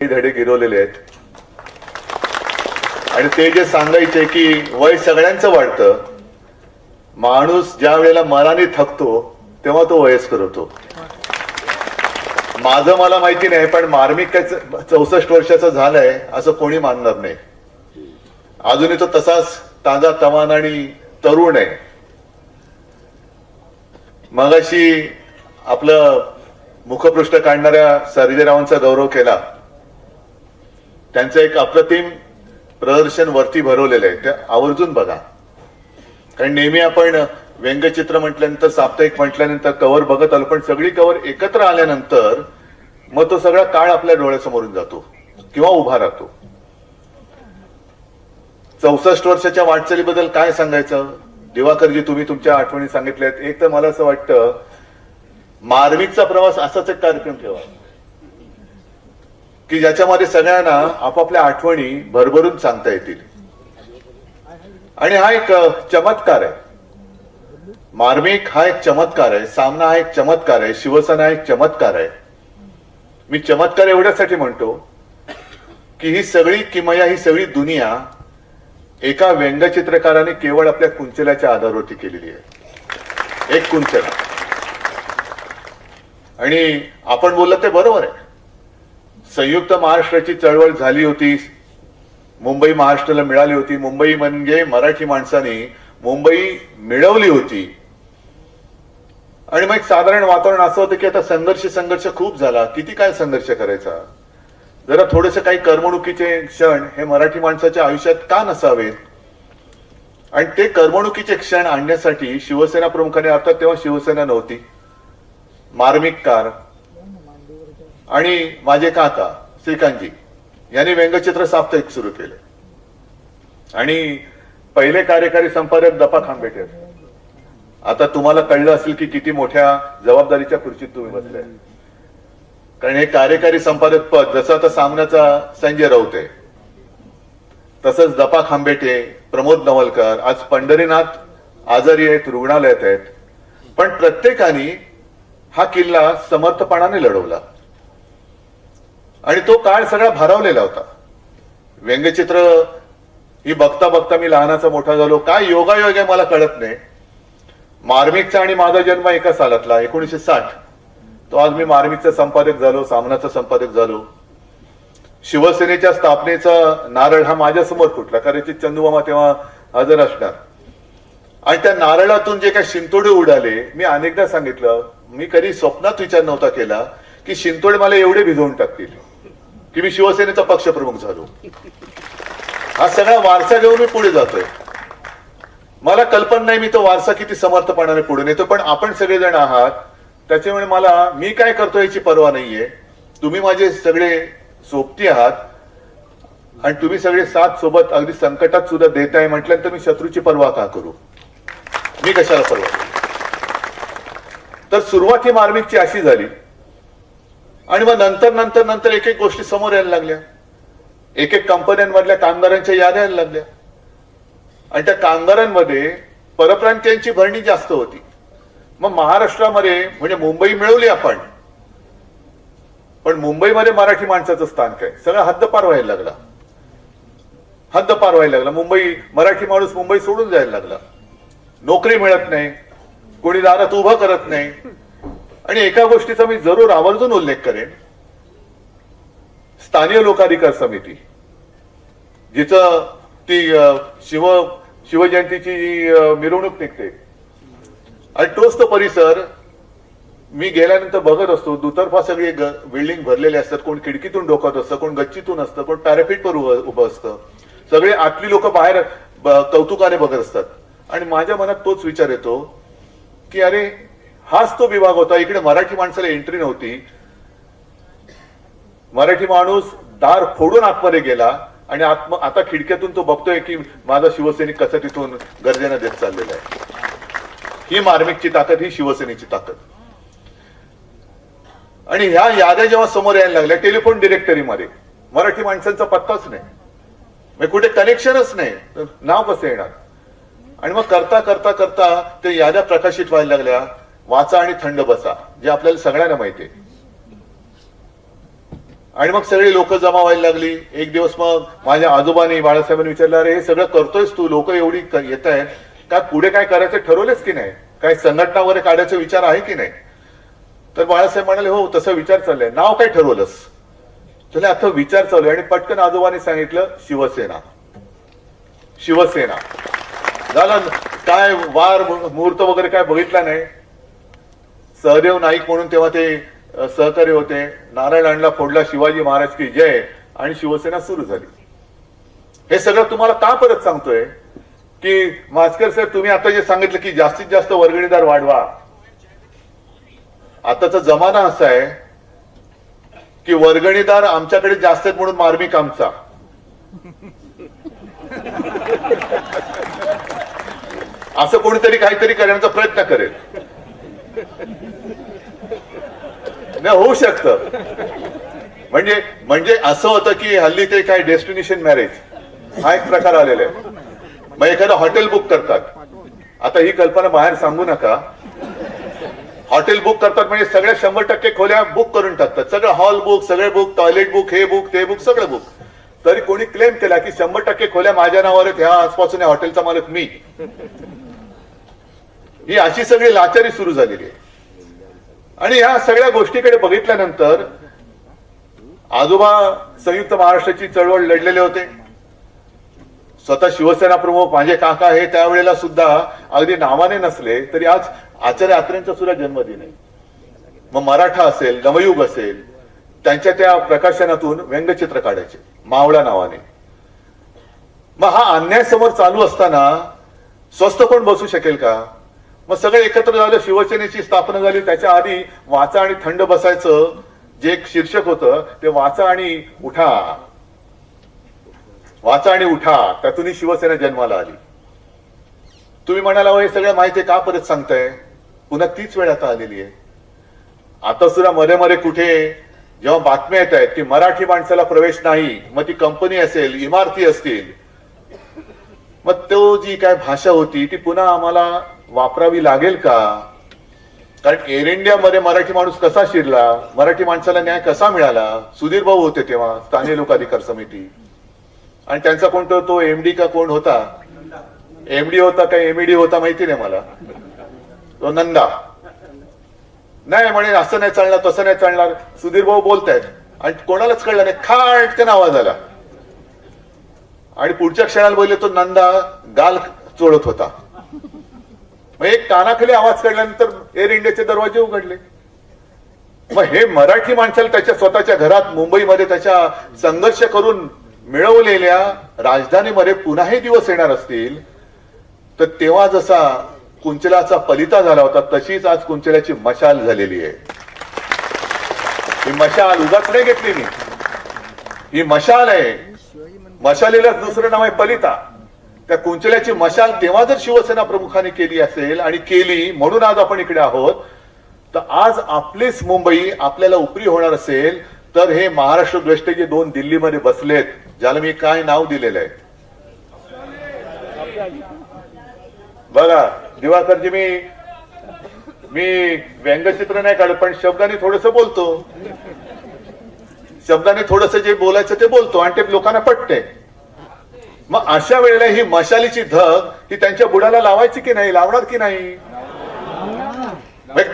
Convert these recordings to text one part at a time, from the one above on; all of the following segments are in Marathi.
धडे गिरवलेले आहेत. आणि ते जे सांगायचे की वय सगळ्यांचं वाढतं माणूस ज्या वेळेला मनाने थकतो तेव्हा तो वयस्कर होतो. माझं मला माहिती नाही पण मार्मिक काय चौसष्ट वर्षाचं झालंय असं कोणी मानणार नाही. अजूनही तो तसाच ताजा तवान आणि तरुण आहे. मगाशी आपलं मुखपृष्ठ काढणाऱ्या सर्जेरावांचा गौरव केला. त्यांचं एक अप्रतिम प्रदर्शन वरती भरवलेलं आहे. ते आवर्जून बघा. कारण नेहमी आपण व्यंगचित्र म्हटल्यानंतर साप्ताहिक म्हटल्यानंतर कव्हर बघत आलो पण सगळी कव्हर एकत्र आल्यानंतर मग तो सगळा काळ आपल्या डोळ्यासमोरून जातो किंवा उभा राहतो. चौसष्ट वर्षाच्या वाटचालीबद्दल काय सांगायचं? दिवाकरजी तुम्ही तुमच्या आठवणी सांगितल्यात. एक तर मला असं वाटतं मार्मिकचा प्रवास असाच एक कार्यक्रम ठेवा. की ज्याच्यामध्ये सगळ्यांना आपापल्या आठवणी भरभरून सांगता येतील. आणि हा एक चमत्कार आहे. मार्मिक हा एक चमत्कार आहे सामना हा एक चमत्कार आहे शिवसेना एक चमत्कार आहे. मी चमत्कार एवढ्यासाठी म्हणतो की ही सगळी किमया ही सगळी दुनिया एका व्यंगचित्रकाराने केवळ आपल्या कुंचल्याच्या आधारवरती केलेली आहे. एक कुंचला. आणि आपण बोललं ते बरोबर आहे. संयुक्त महाराष्ट्राची चळवळ झाली होती. मुंबई महाराष्ट्राला मिळाली होती. मुंबई म्हणजे मराठी माणसाने मुंबई मिळवली होती. आणि मग एक साधारण वातावरण असं होतं की आता संघर्ष संघर्ष खूप झाला. किती काय संघर्ष करायचा? जरा थोडेस काही करमणुकीचे क्षण हे मराठी माणसाच्या आयुष्यात का नसावेत? आणि ते करमणुकीचे क्षण आणण्यासाठी शिवसेना प्रमुखाने अर्थात तेव्हा शिवसेना नव्हती मार्मिक कार आणि माझे काका श्रीकांतजी यांनी व्यंगचित्र साप्ताहिक सुरू केले. आणि पहिले कार्यकारी संपादक दपा खांबेकर आता तुम्हाला कळलं असेल की किती मोठ्या जबाबदारीच्या खुर्चीत तुम्ही बसले. कारण हे कार्यकारी संपादक पद जसं आता सामन्याचा संजय राऊत आहे तसंच दपा खांबेटे प्रमोद नवलकर आज पंढरीनाथ आजारी आहेत रुग्णालयात आहेत. पण प्रत्येकाने हा किल्ला समर्थपणाने लढवला. आणि तो काळ सगळा भारावलेला होता. व्यंगचित्र ही बघता बघता मी लहानाचा मोठा झालो. काय योगायोग आहे मला कळत नाही. मार्मिकचा आणि माझा जन्म एका सालातला एकोणीशे साठ. तो आज मी मार्मिकचा संपादक झालो सामनाचा संपादक झालो. शिवसेनेच्या स्थापनेचा नारळ हा माझ्यासमोर फुटला कदाचित चंदुबामा तेव्हा हजर असणार. आणि त्या नारळातून जे काही शिंतोडे उडाले मी अनेकदा सांगितलं मी कधी स्वप्नात विचार नव्हता केला की शिंतोडे मला एवढे भिजवून टाकतील. की मी शिवसेनेचा पक्षप्रमुख झालो. हा सगळा वारसा घेऊन मी पुढे जातोय. मला कल्पना नाही मी तो वारसा किती समर्थपणाने पुढे नेतो पण आपण सगळेजण आहात. त्याच्यामुळे मला मी काय करतो याची पर्वा नाहीये. तुम्ही माझे सगळे सोबती आहात. आणि तुम्ही सगळे साथ सोबत अगदी संकटात सुद्धा देताय म्हटल्यानंतर मी शत्रूची पर्वा का करू? मी कशाला पर्वा करू? तर सुरुवात ही मार्मिकची अशी झाली. आणि मग नंतर नंतर नंतर एक एक गोष्टी समोर यायला लागल्या. एक एक कंपन्यांमधल्या कामगारांच्या याद्या यायला लागल्या. आणि त्या कामगारांमध्ये परप्रांतीयांची भरणी जास्त होती. मग महाराष्ट्रामध्ये म्हणजे मुंबई मिळवली आपण. पण मुंबईमध्ये मराठी माणसाचं स्थान काय? सगळं हद्दपार व्हायला लागला. हद्दपार व्हायला लागला. मुंबई मराठी माणूस मुंबई सोडून जायला लागला. नोकरी मिळत नाही. कोणी दारात उभं करत नाही. आणि एका गोष्टीचा मी जरूर आवर्जून उल्लेख करेन. स्थानीय लोकाधिकार समिती जिचं ती शिव शिवजयंतीची जी, मिरवणूक निघते. आणि तोच तो परिसर मी गेल्यानंतर बघत असतो दुतर्फा सगळी ग- बिल्डिंग भरलेले असतात. कोण खिडकीतून डोकत असतं कोण गच्चीतून असतं कोण पॅराफिटवर उभं उभं असतं. सगळे आतली लोक बाहेर कौतुकाने बघत असतात. आणि माझ्या मनात तोच विचार येतो की अरे हाच तो विभाग होता. इकडे मराठी माणसाला एंट्री नव्हती. मराठी माणूस दार फोडून आतमध्ये गेला आणि आत्म आता खिडक्यातून तो बघतोय की माझा शिवसैनिक कसं तिथून गर्जेनं देत चाललेला आहे. ही मार्मिकची ताकद ही शिवसेनेची ताकद. आणि ह्या याद्या जेव्हा समोर यायला लागल्या टेलिफोन डिरेक्टरीमध्ये. मराठी माणसांचा पत्ताच नाही. म्हणजे कुठे कनेक्शनच नाही. नाव कसं येणार? आणि मग करता करता करता ते याद्या प्रकाशित व्हायला लागल्या. वाचा आणि थंड बसा जे आपल्याला सगळ्यांना माहिती आहे. आणि मग सगळी लोक जमा व्हायला लागली. एक दिवस मग माझ्या आजोबांनी बाळासाहेबांनी विचारलं अरे हे सगळं करतोयस तू? लोक एवढी येत आहेत. का पुढे काय करायचं ठरवलेस की नाही? काय संघटना वगैरे काढायचा विचार आहे की नाही? तर बाळासाहेब म्हणाले हो तसा विचार चाललाय. नाव काय ठरवलंस? तुला आता विचार चालू आहे. आणि पटकन आजोबांनी सांगितलं शिवसेना. शिवसेना. झालं काय वार मु- मुहूर्त वगैरे काय बघितला नाही? सहदेव नाईक म्हणून तेव्हा ते सहकारी होते. नारायणला फोडला शिवाजी महाराज की जय आणि शिवसेना सुरू झाली. हे सगळं तुम्हाला का परत सांगतोय? की मास्कर साहेब तुम्ही आता जे सांगितलं की जास्तीत जास्त वर्गणीदार वाढवा. आताचा जमाना असा आहे की वर्गणीदार आमच्याकडे जास्त आहेत म्हणून मार्मिक आमचा. असं कोणीतरी काहीतरी करण्याचा प्रयत्न करेल. नाही होऊ शकतं. म्हणजे म्हणजे असं होतं की हल्ली ते काय डेस्टिनेशन मॅरेज हा एक प्रकार आलेला आहे. मग एखादं हॉटेल बुक करतात. आता ही कल्पना बाहेर सांगू नका. हॉटेल बुक करतात म्हणजे सगळ्या शंभर टक्के खोल्या बुक करून टाकतात. सगळं हॉल बुक सगळे बुक टॉयलेट बुक हे बुक ते बुक सगळं बुक तरी कोणी क्लेम केला की शंभर टक्के खोल्या माझ्या नावावर आहेत ह्या आजपासून हॉटेलचा मालक मी. ही अशी सगळी लाचारी सुरू झालेली आहे. आणि ह्या सगळ्या गोष्टीकडे बघितल्यानंतर आजोबा संयुक्त महाराष्ट्राची चळवळ लढलेले होते. स्वतः शिवसेना प्रमुख माझे काका हे त्यावेळेला सुद्धा अगदी नावाने नसले तरी आज आचार्य आत्रेंचा सुद्धा जन्मदिन आहे. मग मराठा असेल नवयुग असेल त्यांच्या त्या प्रकाशनातून व्यंगचित्र काढायचे मावळा नावाने. मग हा अन्याय समोर चालू असताना स्वस्त कोण बसू शकेल का? मग सगळे एकत्र झालं शिवसेनेची स्थापना झाली. त्याच्या आधी वाचा आणि थंड बसायचं जे एक शीर्षक होतं ते वाचा आणि उठा. वाचा आणि उठा. त्यातूनही शिवसेना जन्माला आली. तुम्ही म्हणाला हे सगळं माहिती का परत सांगताय? पुन्हा तीच वेळ आता आलेली आहे. आता सुद्धा मध्ये मध्ये कुठे? जेव्हा बातम्या येत आहेत की मराठी माणसाला प्रवेश नाही मग ती कंपनी असेल इमारती असतील. मग तो जी काय भाषा होती ती पुन्हा आम्हाला वापरावी लागेल का? कारण एअर इंडियामध्ये मराठी माणूस कसा शिरला? मराठी माणसाला न्याय कसा मिळाला? सुधीर भाऊ होते तेव्हा स्थानिक लोक अधिकार समिती. आणि त्यांचा कोणतो तो एमडी का कोण होता? एमडी होता का एमईडी होता माहिती नाही मला. तो नंदा. नाही म्हणे असं नाही चालणार तसं नाही चालणार. सुधीर भाऊ बोलतायत. आणि कोणालाच कळलं नाही. खाटकन आवाज आला. आणि पुढच्या क्षणाला बोलले तो नंदा गाल चोळत होता. मग एक कानाखाली आवाज काढल्यानंतर एअर इंडियाचे दरवाजे उघडले. मग हे मराठी माणसाला त्याच्या स्वतःच्या घरात मुंबईमध्ये त्याच्या संघर्ष करून मिळवलेल्या राजधानीमध्ये पुन्हा हे दिवस येणार असतील तर तेव्हा जसा कुंचलाचा पलिता झाला होता तशीच आज कुंचल्याची मशाल झालेली आहे. ही मशाल उगाच नाही घेतली मी. ही मशाल आहे. मशालीलाच दुसरं नाव आहे पलिता. त्या कुंचल्याची मशाल तेव्हा जर शिवसेना प्रमुखाने केली असेल आणि केली म्हणून आज आपण इकडे आहोत तर आज आपलीच मुंबई आपल्याला उपरी होणार असेल. तर हे महाराष्ट्र द्वेष्टे जे दोन दिल्लीमध्ये बसलेत ज्याला मी काय नाव दिलेलं आहे? बघा दिवाकरजी मी मी व्यंगचित्र नाही काढत पण शब्दाने थोडस बोलतो. शब्दाने थोडस जे बोलायचं ते बोलतो आणि ते लोकांना पटते मग अशा वेळेला ही मशालीची धग ही त्यांच्या बुडाला लावायची की नाही? लावणार की नाही?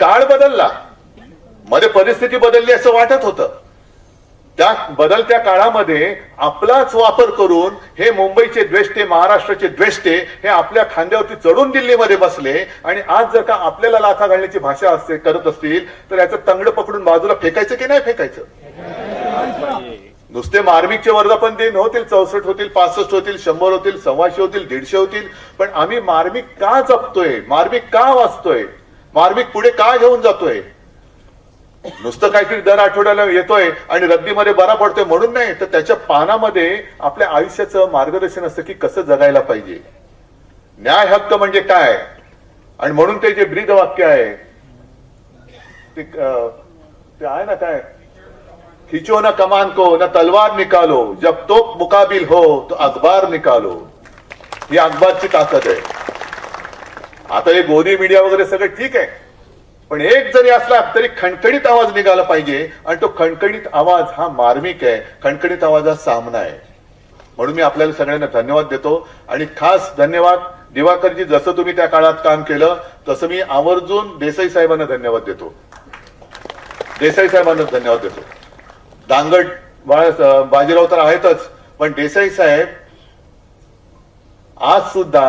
काळ बदलला. मध्ये परिस्थिती बदलली असं वाटत होतं. त्या बदलत्या काळामध्ये आपलाच वापर करून हे मुंबईचे द्वेष्टे महाराष्ट्राचे द्वेष्टे हे आपल्या खांद्यावरती चढून दिल्लीमध्ये बसले आणि आज जर का आपल्याला लाथा घालण्याची भाषा असते करत असतील तर याचं तंगड पकडून बाजूला फेकायचं की नाही फेकायचं? नुसते मार्मिकचे वर्धापन दिन होतील चौसष्ट होतील पासष्ट होतील शंभर होतील सव्वाशे होतील दीडशे होतील. पण आम्ही मार्मिक का जपतोय? मार्मिक का वाचतोय? मार्मिक पुढे का घेऊन जातोय? नुसतं काहीतरी दर आठवड्याला येतोय आणि रद्दीमध्ये बरा पडतोय म्हणून नाही तर त्याच्या पानामध्ये आपल्या आयुष्याचं मार्गदर्शन असतं की कसं जगायला पाहिजे. न्याय हक्क म्हणजे काय? आणि म्हणून ते जे ब्रीद वाक्य आहे ते ते आहे ना काय? खिचो न कमान को न तलवार निकालो। जब तोप मुकाबिल हो तो अखबार निकालो। ही अखबारची ताकद आहे आता हे गोदी मीडिया वगैरे सगळं ठीक आहे पण एक जरी असला तरी खणखणीत आवाज निघाला पाहिजे आणि तो खणखणीत आवाज हा मार्मिक आहे खणखणीत आवाज हा सामना आहे म्हणून मी आपल्याला सगळ्यांना धन्यवाद देतो आणि खास धन्यवाद दिवाकरजी जसं तुम्ही त्या काळात काम केलं तसं मी आवर्जून देसाई साहेबांना धन्यवाद देतो. देसाई साहेबांना धन्यवाद देतो. दांगड बाजीराव तर आहेतच पण देसाई साहेब आज सुद्धा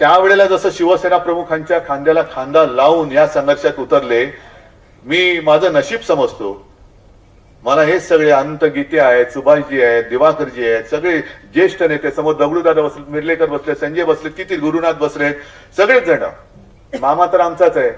त्यावेळेला जसं शिवसेना प्रमुखांच्या खांद्याला खांदा लावून या संघर्षात उतरले मी माझं नशीब समजतो. मला हे सगळे अनंत गीते आहेत सुभाषजी आहेत दिवाकरजी आहेत सगळे ज्येष्ठ नेते समोर दगडूदादा बसले मिर्लेकर बसले संजय बसले किती गुरुनाथ बसले सगळेच जण. मामा तर आमचाच आहे.